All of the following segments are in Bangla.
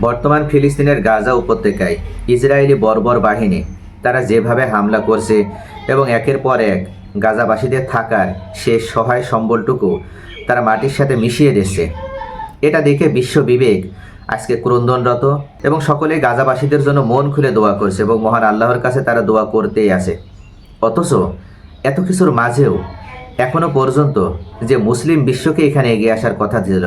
বর্তমান ফিলিস্তিনের গাজা উপত্যকায় ইসরায়েলি বর্বর বাহিনী, তারা যেভাবে হামলা করছে এবং একের পর এক গাজাবাসীদের থাকার শেষ সহায় সম্বলটুকু তারা মাটির সাথে মিশিয়ে দিচ্ছে। এটা দেখে বিশ্ব বিবেক আজকে ক্রন্দনরত এবং সকলে গাজাবাসীদের জন্য মন খুলে দোয়া করছে এবং মহান আল্লাহর কাছে তারা দোয়া করতেই আছে। অথচ এত কিছুর মাঝেও এখনও পর্যন্ত যে মুসলিম বিশ্বকে এখানে এগিয়ে আসার কথা ছিল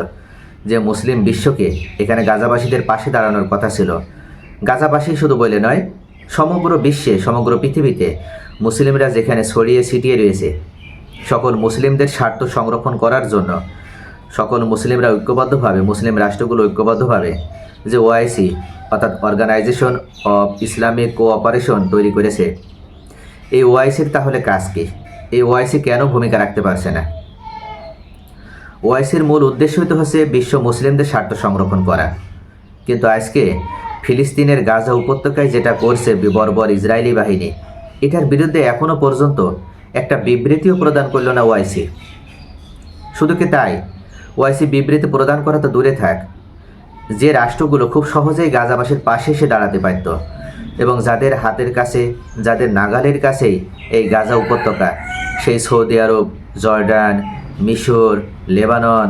যে মুসলিম বিশ্বকে এখানে গাজাবাসীদের পাশে দাঁড়ানোর কথা ছিল। গাজাবাসী শুধু বলে নয়, সমগ্র বিশ্বে, সমগ্র পৃথিবীতে মুসলিমরা যেখানে ছড়িয়ে ছিটিয়ে রয়েছে, সকল মুসলিমদের স্বার্থ সংরক্ষণ করার জন্য, সকল মুসলিমরা ঐক্যবদ্ধভাবে, মুসলিম রাষ্ট্রগুলো ঐক্যবদ্ধভাবে যে ওআইসি অর্থাৎ অর্গানাইজেশন অফ ইসলামিক কোঅপারেশন তৈরি করেছে। এই ওআইসির তাহলে কাজ কী? এই ওআইসি কেন ভূমিকা রাখতে পারছে না? ওআইসির মূল উদ্দেশ্যই তো হচ্ছে বিশ্ব মুসলিমদের স্বার্থ সংরক্ষণ করা। কিন্তু আজকে ফিলিস্তিনের গাজা উপত্যকায় যেটা করছে বর্বর ইসরায়েলি বাহিনী, এটার বিরুদ্ধে এখনও পর্যন্ত একটা বিবৃতিও প্রদান করল না ওআইসি শুধু কি তাই? ওআইসি বিবৃতি প্রদান করা তো দূরে থাক। যে রাষ্ট্রগুলো খুব সহজেই গাজাবাসীর পাশে এসে দাঁড়াতে পারত এবং যাদের হাতের কাছে, যাদের নাগালের কাছেই এই গাজা উপত্যকা, সেই সৌদি আরব, জর্ডান, মিশর লেবানন,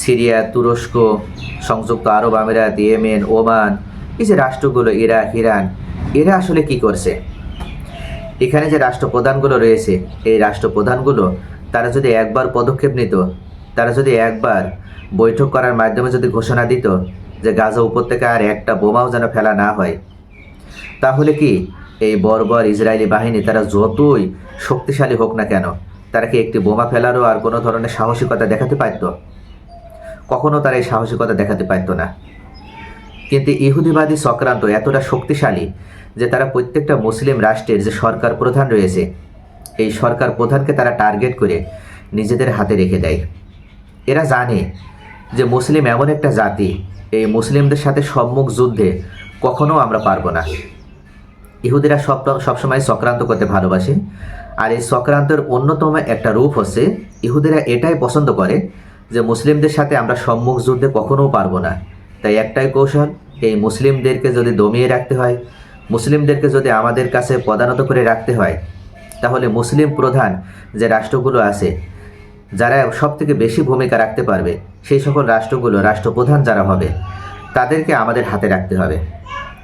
সিরিয়া, তুরস্ক, সংযুক্ত আরব আমিরাত, ইয়েমেন, ওমান, এই যে রাষ্ট্রগুলো, ইরাক, ইরান, এরা আসলে কি করছে? এখানে যে রাষ্ট্রপ্রধানগুলো রয়েছে, এই রাষ্ট্রপ্রধানগুলো, তারা যদি একবার পদক্ষেপ নিত, তারা যদি একবার বৈঠক করার মাধ্যমে যদি ঘোষণা দিত যে গাজা উপত্যকা আর একটা বোমাও যেন ফেলা না হয়, তাহলে কি এই বর্বর ইসরায়েলি বাহিনী, তারা যতই শক্তিশালী হোক না কেন তারা কি একটি বোমা ফেলারও আর কোনো ধরনের সাহসিকতা দেখাতে পারত? কখনো তারা এই সাহসিকতা দেখাতে পারত না। কিন্তু ইহুদিবাদী চক্রান্ত এতটা শক্তিশালী যে তারা প্রত্যেকটা মুসলিম রাষ্ট্রের যে সরকার প্রধান রয়েছে, এই সরকার প্রধানকে তারা টার্গেট করে নিজেদের হাতে রেখে দেয়। এরা জানে যে মুসলিম এমন একটা জাতি, এই মুসলিমদের সাথে সম্মুখ যুদ্ধে কখনো আমরা পারব না। ইহুদিরা সব সবসময় চক্রান্ত করতে ভালোবাসে। আর এই চক্রান্তের অন্যতম একটা রূপ হচ্ছে, ইহুদিরা এটাই পছন্দ করে যে মুসলিমদের সাথে আমরা সম্মুখ যুদ্ধে কখনোও পারব না। তাই একটাই কৌশল, এই মুসলিমদেরকে যদি দমিয়ে রাখতে হয়, মুসলিমদেরকে যদি আমাদের কাছে পদানত করে রাখতে হয়, তাহলে মুসলিম প্রধান যে রাষ্ট্রগুলো আছে, যারা সব থেকে বেশি ভূমিকা রাখতে পারবে, সেই সকল রাষ্ট্রগুলো রাষ্ট্রপ্রধান যারা হবে, তাদেরকে আমাদের হাতে রাখতে হবে।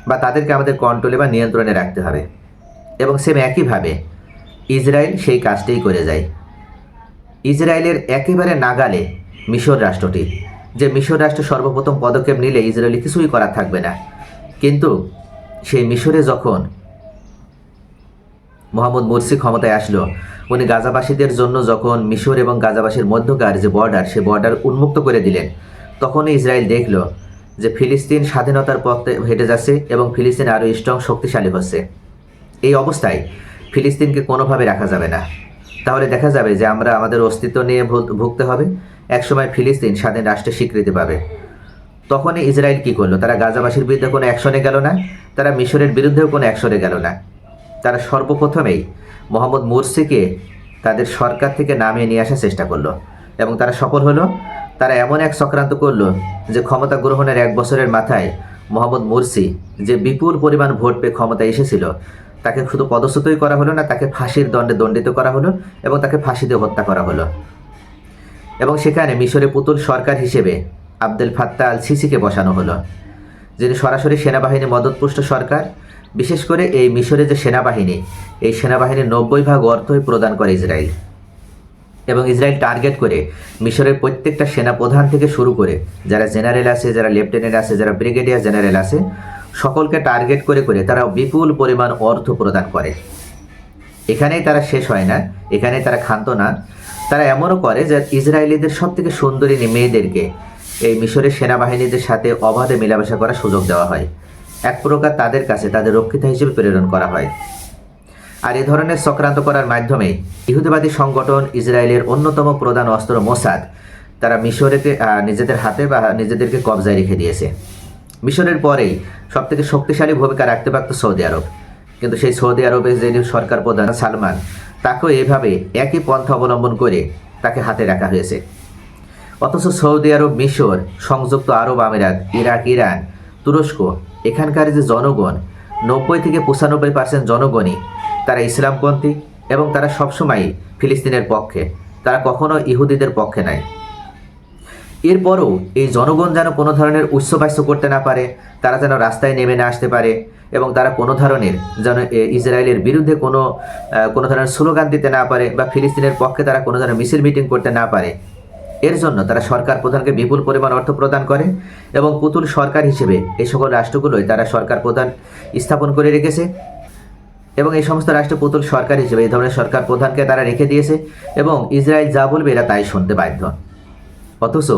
বা তাদেরকে আমাদের কন্ট্রোলে বা নিয়ন্ত্রণে রাখতে হবে। এবং সেম একইভাবে ইসরায়েল সেই কাজটাই করে যায়। ইসরায়েলের একেবারে নাগালে মিশর রাষ্ট্রটি, যে মিশর রাষ্ট্র সর্বপ্রথম পদক্ষেপ নিলে ইসরায়েলি কিছুই করার থাকবে না। কিন্তু সেই মিশরে যখন মোহাম্মদ মুরসি ক্ষমতায় আসলো, উনি গাজাবাসীদের জন্য যখন মিশর এবং গাজাবাসীর মধ্যকার যে বর্ডার সে বর্ডার উন্মুক্ত করে দিলেন, তখনই ইসরায়েল দেখল যে ফিলিস্তিন স্বাধীনতার পথে হেঁটে যাচ্ছে এবং ফিলিস্তিন আরও স্ট্রং শক্তিশালী হচ্ছে। এই অবস্থায় ফিলিস্তিনকে কোনোভাবে রাখা যাবে না। তাহলে দেখা যাবে যে আমরা আমাদের অস্তিত্ব নিয়ে ভুগতে হবে। একসময় ফিলিস্তিন স্বাধীন রাষ্ট্রের স্বীকৃতি পাবে। তখনই ইসরায়েল কি করল? তারা গাজাবাসীর বিরুদ্ধে কোনো অ্যাকশনে গেল না? তারা মিশরের বিরুদ্ধেও কোনো অ্যাকশনে গেল না? তারা সর্বপ্রথমেই মোহাম্মদ মুরসিকে তাদের সরকার থেকে নামিয়ে নিয়ে আসার চেষ্টা করল এবং তারা সফল হলো। তারা এমন এক চক্রান্ত করল যে ক্ষমতা গ্রহণের এক বছরের মাথায় মোহাম্মদ মুরসি যে বিপুল পরিমাণ ভোট পেয়ে ক্ষমতায় এসেছিল, তাকে শুধু পদচ্যুতই করা হলো না, তাকে ফাঁসির দণ্ডে দণ্ডিত করা হলো এবং তাকে ফাঁসি দিয়ে হত্যা করা হলো। এবং সেখানে মিশরে পুতুল সরকার হিসেবে আব্দুল ফাত্তা আল সিসিকে বসানো হলো, যিনি সরাসরি সেনাবাহিনী মদতপুষ্ট সরকার। বিশেষ করে এই মিশরে যে সেনাবাহিনী, এই সেনাবাহিনীর নব্বই ভাগ অর্থই প্রদান করে ইসরায়েল। এবং ইসরায়েল টার্গেট করে মিশরের প্রত্যেকটা সেনা প্রধান থেকে শুরু করে যারা জেনারেল আছে, যারা লেফটেন্যান্ট আছে, যারা ব্রিগেডিয়ার জেনারেল আছে, সকলকে টার্গেট করে করে তারা বিপুল পরিমাণ অর্থ প্রদান করে। এখানেই তারা শেষ হয় না, এখানেই তারা ক্ষান্ত না। তারা এমনও করে যে ইসরায়েলিদের সব থেকে সুন্দরী মেয়েদেরকে এই মিশরের সেনাবাহিনীদের সাথে অবাধে মেলামেশা করার সুযোগ দেওয়া হয়। এক প্রকার তাদের কাছে তাদের রক্ষিতা হিসেবে প্রেরণ করা হয়। আর এ ধরনের চক্রান্ত করার মাধ্যমে ইহুদিবাদী সংগঠন ইসরায়েলের অন্যতম প্রধান অস্ত্র মোসাদ, তারা মিশরেকে নিজেদের হাতে বা নিজেদেরকে কবজায় রেখে দিয়েছে। মিশরের পরেই সবথেকে শক্তিশালী ভূমিকা রাখতে পারত সৌদি আরব। কিন্তু সেই সৌদি আরবের যে সরকার প্রধান সালমান, তাকেও এভাবে একই পন্থা অবলম্বন করে তাকে হাতে রাখা হয়েছে। অথচ সৌদি আরব, মিশর, সংযুক্ত আরব আমিরাত, ইরাক, ইরান, তুরস্ক, এখানকার যে জনগণ নব্বই থেকে পঁচানব্বই পার্সেন্ট জনগণই তারা ইসলামপন্থী এবং তারা সবসময়ই ফিলিস্তিনের পক্ষে। তারা কখনো ইহুদিদের পক্ষে নাই। এরপরও এই জনগণ যেন কোনো ধরনের উচ্চবাস্য করতে না পারে, তারা যেন রাস্তায় নেমে না আসতে পারে এবং তারা কোনো ধরনের যেন ইসরায়েলের বিরুদ্ধে কোনো কোনো ধরনের স্লোগান দিতে না পারে বা ফিলিস্তিনের পক্ষে তারা কোনো ধরনের মিছিল মিটিং করতে না পারে। এর জন্য তারা সরকার প্রধানকে বিপুল পরিমাণ অর্থ প্রদান করে এবং পুতুল সরকার হিসেবে এই সকল রাষ্ট্রগুলোই তারা সরকার প্রধান স্থাপন করে রেখেছে এবং এই সমস্ত রাষ্ট্র পুতুল সরকার হিসেবে এই ধরনের সরকার প্রধানকে তারা রেখে দিয়েছে এবং ইসরায়েল যা বলবে এরা তাই শুনতে বাধ্য। অথচ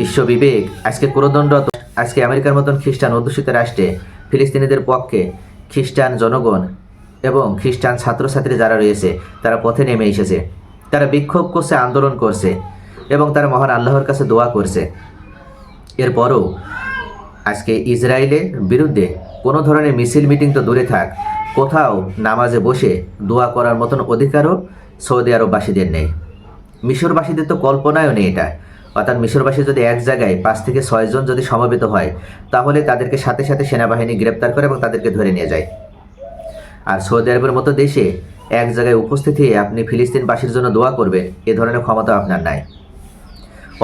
বিশ্ব বিবেক আজকে ক্রোদণ্ডরত আজকে আমেরিকার মতন খ্রিস্টান অধ্যুষিত রাষ্ট্রে ফিলিস্তিনিদের পক্ষে খ্রিস্টান জনগণ এবং খ্রিস্টান ছাত্রছাত্রী যারা রয়েছে, তারা পথে নেমে এসেছে। তারা বিক্ষোভ করছে, আন্দোলন করছে। এবং তারা মহান আল্লাহর কাছে দোয়া করছে। এরপরও আজকে ইসরায়েলের বিরুদ্ধে কোনো ধরনের মিছিল মিটিং তো দূরে থাক, কোথাও নামাজে বসে দোয়া করার মতন অধিকারও সৌদি আরববাসীদের নেই। মিশরবাসীদের তো কল্পনায়ও নেই এটা। অর্থাৎ মিশরবাসী যদি এক জায়গায় পাঁচ থেকে ছয়জন যদি সমবেত হয়, তাহলে তাদেরকে সাথে সাথে সেনাবাহিনী গ্রেপ্তার করে এবং তাদেরকে ধরে নিয়ে যায়। আর সৌদি আরবের মতো দেশে এক জায়গায় উপস্থিত হয়ে আপনি ফিলিস্তিনবাসীর জন্য দোয়া করবেন, এ ধরনের ক্ষমতা আপনার নাই।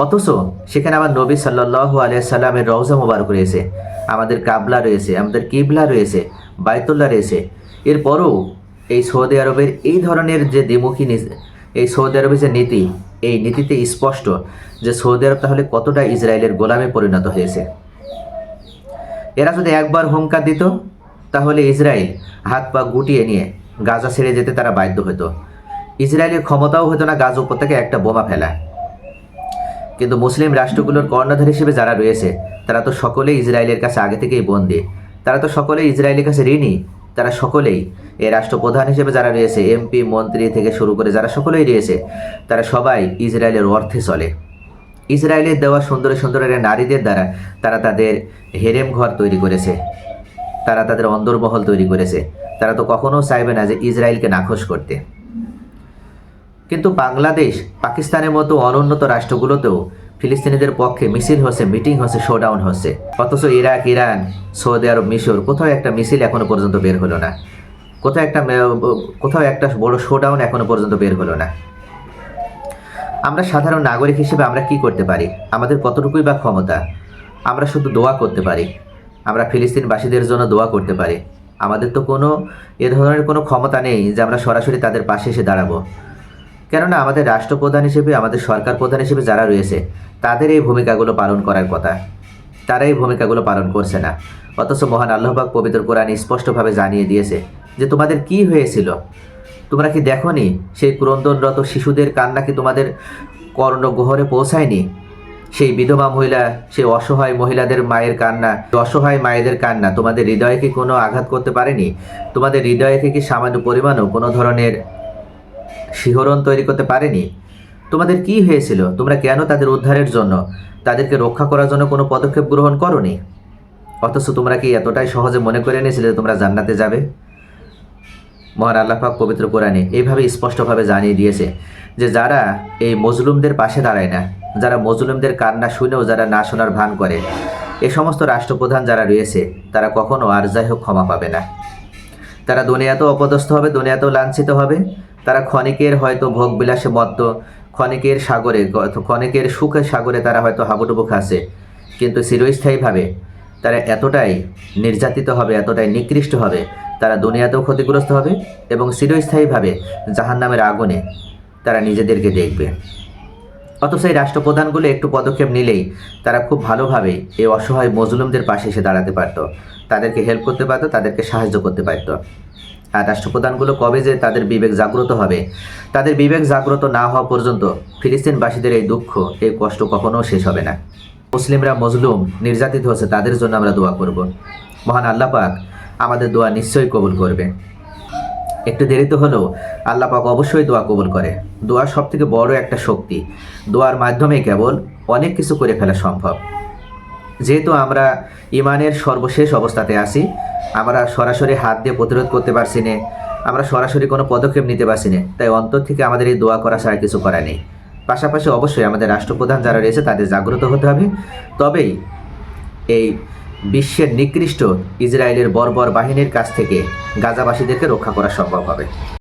অথচ সেখানে আমার নবী সাল্লাহ আলিয়া সাল্লামের রওজা মোবারক রয়েছে। আমাদের কাবলা রয়েছে, আমাদের কিবলা রয়েছে বায়তুল্লাহ রয়েছে। এরপরও এই সৌদি আরবের এই ধরনের যে দ্বিমুখী এই সৌদি আরবের যে নীতি, এই নীতিতে স্পষ্ট যে সৌদি আরব তাহলে কতটা ইসরায়েলের গোলামে পরিণত হয়েছে। এরা যদি একবার হুঙ্কার দিত, তাহলে ইসরায়েল হাত পা গুটিয়ে নিয়ে গাজা ছেড়ে যেতে তারা বাধ্য হতো। ইসরায়েলের ক্ষমতাও হতো না গাজা উপত্যকায় একটা বোমা ফেলা। কিন্তু মুসলিম রাষ্ট্রগুলোর কর্ণধার হিসেবে যারা রয়েছে, তারা তো সকলেই ইসরায়েলের কাছে আগে থেকেই বন্দী। তারা তো সকলেই ইসরায়েলের কাছে ঋণী। তারা সকলেই এ রাষ্ট্রপ্রধান হিসেবে যারা রয়েছে, এমপি, মন্ত্রী থেকে শুরু করে যারা সকলেই রয়েছে, তারা সবাই ইসরায়েলের অর্থে চলে। ইসরায়েলের দেওয়া সুন্দর সুন্দর নারীদের দ্বারা তারা তাদের হেরেম ঘর তৈরি করেছে। তারা তাদের অন্দরমহল তৈরি করেছে। তারা তো কখনো চাইবে না যে ইসরায়েলকে নাখোশ করতে। কিন্তু বাংলাদেশ পাকিস্তানের মতো অনুন্নত রাষ্ট্রগুলোতেও ফিলিস্তিনিদের পক্ষে মিছিল হচ্ছে, মিটিং হচ্ছে, শোডাউন হচ্ছে। অথচ ইরাক, ইরান, সৌদি আরব, মিশর কোথাও একটা মিছিল এখনও পর্যন্ত বের হলো না। কোথাও একটা কোথাও একটা বড় শোডাউন এখনও পর্যন্ত বের হলো না। আমরা সাধারণ নাগরিক হিসেবে আমরা কি করতে পারি? আমাদের কতটুকুই বা ক্ষমতা? আমরা শুধু দোয়া করতে পারি। আমরা ফিলিস্তিনবাসীদের জন্য দোয়া করতে পারি। আমাদের তো কোনো এ ধরনের কোনো ক্ষমতা নেই যে আমরা সরাসরি তাদের পাশে এসে দাঁড়াবো। কেননা আমাদের রাষ্ট্রপ্রধান হিসেবে, আমাদের সরকার প্রধান হিসেবে যারা রয়েছে, তাদের এই ভূমিকাগুলো পালন করার কথা। তারা এই ভূমিকাগুলো পালন করছে না। অথচ মহান আল্লাহবাক পবিত্র কোরআন স্পষ্টভাবে জানিয়ে দিয়েছে যে তোমাদের কি হয়েছিল? তোমরা কি দেখোনি সেই ক্রন্দনরত শিশুদের কান্না কি তোমাদের কর্ণগহরে পৌঁছায়নি? সেই বিধবা মহিলা, সেই অসহায় মহিলাদের মায়ের কান্না অসহায় মায়েদের কান্না, তোমাদের হৃদয়কে কোনো আঘাত করতে পারেনি? তোমাদের হৃদয়ে কি সামান্য পরিমাণও কোনো ধরনের শিহরণ তৈরি করতে পারেনি? তোমাদের কি হয়েছিল? তোমরা কেন তাদের উদ্ধারের জন্য, তাদেরকে রক্ষা করার জন্য কোনো পদক্ষেপ গ্রহণ করনি? অথচ তোমরা কি এতটাই সহজে মনে করে নিয়েছিলে তোমরা জান্নাতে যাবে? মহান আল্লাহাক পবিত্র কোরআনে এইভাবে স্পষ্টভাবে জানিয়ে দিয়েছে যে যারা এই মজলুমদের পাশে দাঁড়ায় না, যারা মজলুমদের কান্না শুনেও যারা না শোনার ভান করে, এ সমস্ত রাষ্ট্রপ্রধান যারা রয়েছে, তারা কখনো আর যাই হোক ক্ষমা পাবে না। তারা দুনিয়াতেও অপদস্থ হবে, দুনিয়াতেও লাঞ্ছিত হবে। তারা ক্ষণিকের হয়তো ভোগ বিলাসে মত্ত ক্ষণিকের সাগরে, ক্ষণিকের সুখের সাগরে তারা হয়তো হাবুডুবু খাসে কিন্তু চিরস্থায়ীভাবে তারা এতটাই নির্যাতিত হবে, এতটাই নিকৃষ্ট হবে, তারা দুনিয়াতেও ক্ষতিগ্রস্ত হবে এবং চিরস্থায়ীভাবে জাহান্নামের আগুনে তারা নিজেদেরকে দেখবে। অথচ এই রাষ্ট্রপ্রধানগুলো একটু পদক্ষেপ নিলেই তারা খুব ভালোভাবে এই অসহায় মজলুমদের পাশে এসে দাঁড়াতে পারতো। তাদেরকে হেল্প করতে পারতো, তাদেরকে সাহায্য করতে পারতো। রাষ্ট্রপ্রধানগুলো কবে যে তাদের বিবেক জাগ্রত হবে, তাদের বিবেক জাগ্রত না হওয়া পর্যন্ত ফিলিস্তিনবাসীদের এই দুঃখ, এই কষ্ট কখনো শেষ হবে না। মুসলিমরা মজলুম, নির্যাতিত হচ্ছে, তাদের জন্য আমরা দোয়া করব। মহান আল্লাহ পাক আমাদের দোয়া নিশ্চয়ই কবুল করবে। একটু দেরিতে হলেও আল্লাহ পাক অবশ্যই দোয়া কবুল করে। দোয়া সব থেকে বড় একটা শক্তি। দোয়ার মাধ্যমে কেবল অনেক কিছু করে ফেলা সম্ভব। যেহেতু আমরা ইমানের সর্বশেষ অবস্থাতে আছি আমরা সরাসরি হাত দিয়ে প্রতিরোধ করতে পারছি না। আমরা সরাসরি কোনো পদক্ষেপ নিতে পারছি না। তাই অন্তর থেকে আমাদের এই দোয়া করা ছাড়া কিছু করা নেই। পাশাপাশি অবশ্যই আমাদের রাষ্ট্রপ্রধান যারা রয়েছে, তাদের জাগ্রত হতে হবে। তবেই এই বিশ্বের নিকৃষ্ট ইসরায়েলের বর্বর বাহিনীর কাছ থেকে গাজাবাসীদেরকে রক্ষা করা সম্ভব হবে।